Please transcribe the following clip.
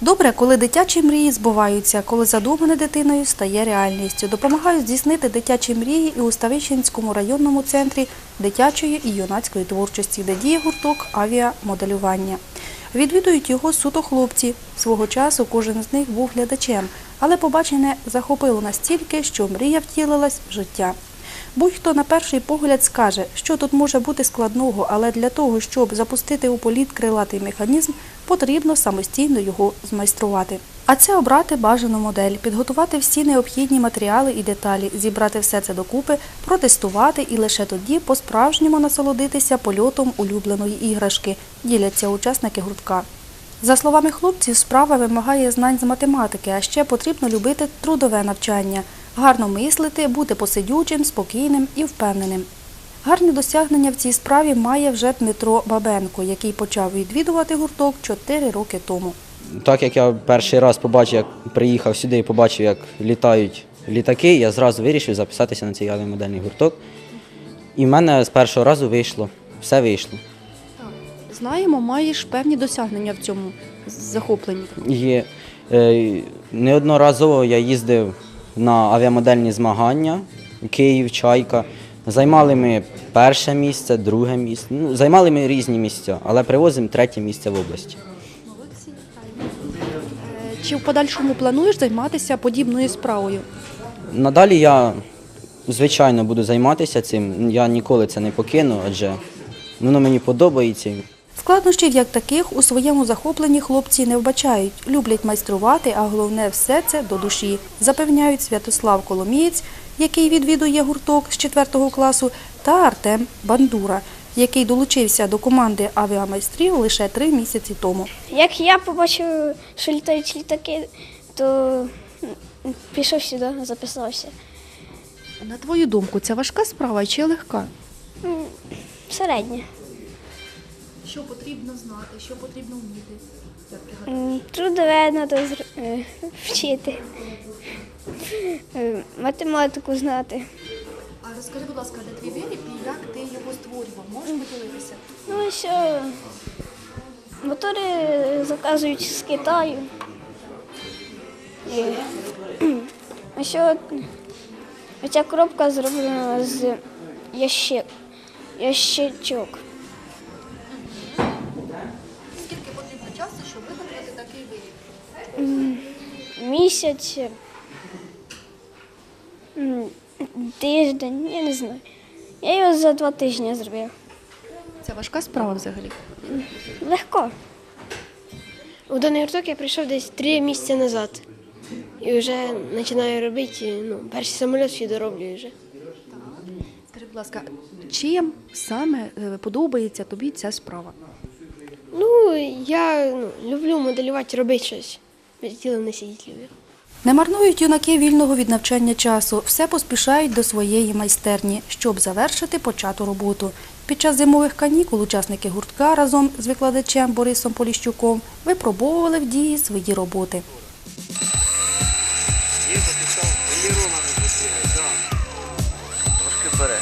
Добре, коли дитячі мрії збуваються, коли задумане дитиною стає реальністю. Допомагають здійснити дитячі мрії і у Ставищенському районному центрі дитячої і юнацької творчості, де діє гурток авіамоделювання. Відвідують його суто хлопці. Свого часу кожен з них був глядачем, але побачене захопило настільки, що мрія втілилась в життя. Будь-хто на перший погляд скаже, що тут може бути складного, але для того, щоб запустити у політ крилатий механізм, потрібно самостійно його змайструвати. А це обрати бажану модель, підготувати всі необхідні матеріали і деталі, зібрати все це докупи, протестувати і лише тоді по-справжньому насолодитися польотом улюбленої іграшки, діляться учасники гуртка. За словами хлопців, справа вимагає знань з математики, а ще потрібно любити трудове навчання, гарно мислити, бути посидючим, спокійним і впевненим. Гарні досягнення в цій справі має вже Дмитро Бабенко, який почав відвідувати гурток 4 роки тому. Так як я перший раз побачив, як приїхав сюди і побачив, як літають літаки, я зразу вирішив записатися на цей авіамодельний гурток. І в мене з першого разу вийшло, все вийшло. Знаємо, маєш певні досягнення в цьому захопленні. І е, неодноразово я їздив на авіамодельні змагання Київ, Чайка. Займали ми перше місце, друге місце. Ну, займали ми різні місця, але привозимо третє місце в області. Чи в подальшому плануєш займатися подібною справою? Надалі я, звичайно, буду займатися цим. Я ніколи це не покину, адже воно мені подобається. Складнощів як таких у своєму захопленні хлопці не вбачають. Люблять майструвати, а головне все це до душі, запевняють Святослав Коломієць, який відвідує гурток з 4 класу, та Артем Бандура, який долучився до команди авіамайстрів лише три місяці тому. Як я побачив, що літають літаки, то пішов сюди, записався. На твою думку, це важка справа чи легка? М, Середнє. Що потрібно знати, що потрібно вміти? М, Трудове треба вчити. Е, Математику знати. А розкажи, будь ласка, де твій виріб і як ти його створював? Можеш поділитися? Ну що мотори заказують з Китаю. І, а що ця коробка зроблена з ящик, ящичок. Щоб виготовити такий виріб? Місяць, тиждень, я не знаю. Я його за два тижні зробив. Це важка справа взагалі. Легко. У даний гурток я прийшов десь три місяці назад. І вже починаю робити, ну, перший самоліт всі дороблюю вже. Скажи, будь ласка, чим саме е, подобається тобі ця справа? Я ну, люблю моделювати, робити щось. Тіло не сидіть люблю. Не марнують юнаки вільного від навчання часу. Все поспішають до своєї майстерні, щоб завершити почату роботу. Під час зимових канікул учасники гуртка разом з викладачем Борисом Поліщуком випробовували в дії свої роботи. Трошки бере.